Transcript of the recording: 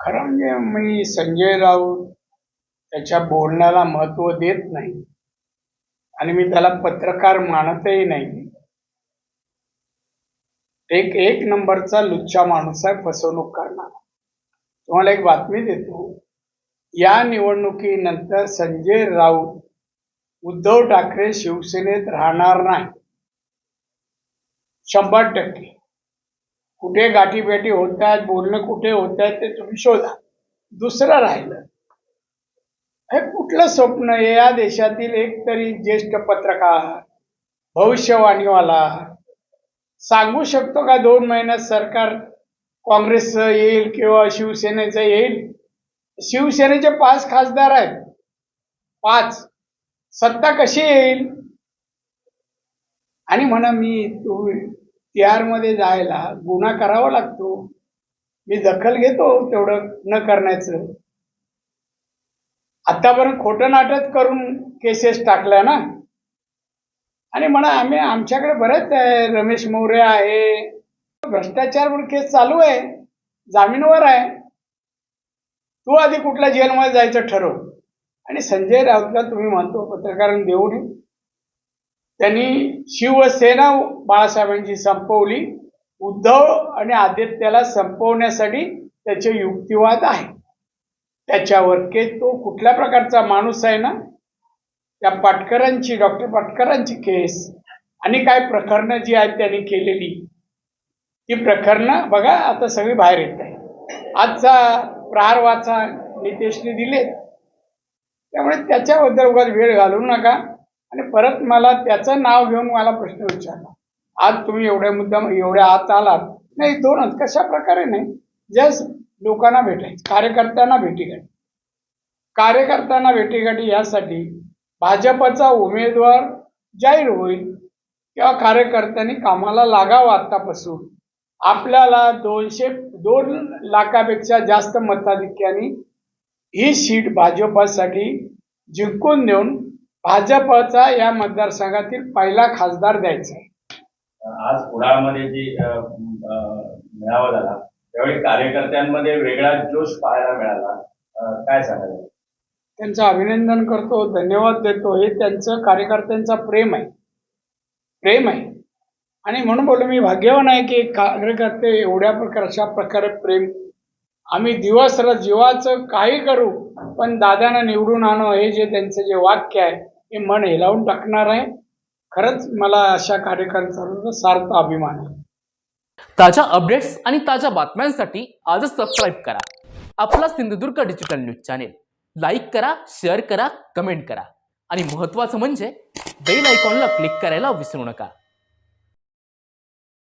खरं म्हणजे मी संजय राऊत त्याच्या बोलण्याला महत्त्व देत नाही. आणि मी त्याला पत्रकार मानतही नाही. एक एक नंबरचा लुच्चा माणूस आहे फसवणूक करणार. तुम्हाला एक बातमी देतो. या निवडणुकीनंतर संजय राऊत उद्धव ठाकरे शिवसेनेत राहणार नाही. शंभर टक्के. कुठे गाठीभेटी होत आहेत बोलणं कुठे होत आहेत ते तुम्ही शोधा. दुसरं राहिलं. हे कुठलं स्वप्न आहे? या देशातील एक तरी ज्येष्ठ पत्रकार भविष्यवाणीवाला. सांगू शकतो का दोन महिन्यात सरकार काँग्रेसचं येईल किंवा शिवसेनेचं येईल? शिवसेनेचे पाच खासदार आहेत. पाच. सत्ता कशी येईल? आणि म्हणा मी तू तिहारमध्ये मध्ये जायला गुन्हा करावा लागतो. मी दखल घेतो तेवढं न करण्याचं. आतापर्यंत खोटं नाटक करून केसेस टाकल्या ना? आणि म्हणा आम्ही आमच्याकडे बरेच आहे रमेश मोरे आहे. भ्रष्टाचार केस चालू आहे. जामीनवर आहे. तू आधी कुठल्या जेलमध्ये जायचं ठरव. आणि संजय राऊतला तुम्ही म्हणतो पत्रकारांना देऊ नये त्यांनी शिवसेना बाळासाहेबांची संपवली. उद्धव आणि आदित्याला संपवण्यासाठी त्याचे युक्तिवाद आहे. त्याच्यावर के तो कुठल्या प्रकारचा माणूस आहे ना? त्या पाटकरांची डॉक्टर पाटकरांची केस. आणि काय प्रकरणं जी आहेत त्यांनी केलेली. ती प्रकरणं बघा आता सगळी बाहेर येत आहे. आजचा प्रहार वाचा नितेशने दिले त्यामुळे त्याच्याबद्दल उगाच वेळ घालवू नका. आणि परत मला त्याचं नाव घेऊन मला प्रश्न विचारला. आज तुम्ही एवढ्या मुद्दा एवढ्या आत आलात. नाही दोनच कशा प्रकारे नाही? जस्ट लोकांना भेटायचं कार्यकर्त्यांना भेटीगाठी. कार्यकर्त्यांना भेटीगाठी यासाठी भाजपचा उमेदवार जाहीर होईल किंवा कार्यकर्त्यांनी कामाला लागावं आतापासून. आपल्याला दोनशे दोन लाखापेक्षा जास्त मताधिक्याने ही सीट भाजपसाठी जिंकून देऊन भाजपचा या मतदारसंघातील पहिला खासदार द्यायचा आहे. आज कुडाळमध्ये जी मेळावा झाला त्यावेळी कार्यकर्त्यांमध्ये वेगळा जोश पाहायला मिळाला. काय सांगाल? त्यांचं अभिनंदन करतो धन्यवाद देतो. हे त्यांचं कार्यकर्त्यांचं प्रेम आहे. प्रेम आहे. आणि म्हणून बोललो मी भाग्यवान आहे की कार्यकर्ते एवढ्या प्रकार अशा प्रकारे प्रेम. आम्ही दिवस जीवाचं काही करू पण दादांना निवडून आणू हे जे त्यांचं जे वाक्य आहे हे मन हेलावून टाकणार आहे. खरंच मला अशा कार्यकर्त्यांचा सार्थ अभिमान आहे. ताज्या अपडेट्स आणि ताज्या बातम्यांसाठी आजच सबस्क्राईब करा. आपला Sindhudurg digital news channel like करा शेअर करा कमेंट करा. आणि महत्त्वाचं म्हणजे बेल आयकॉनला क्लिक करायला विसरू नका.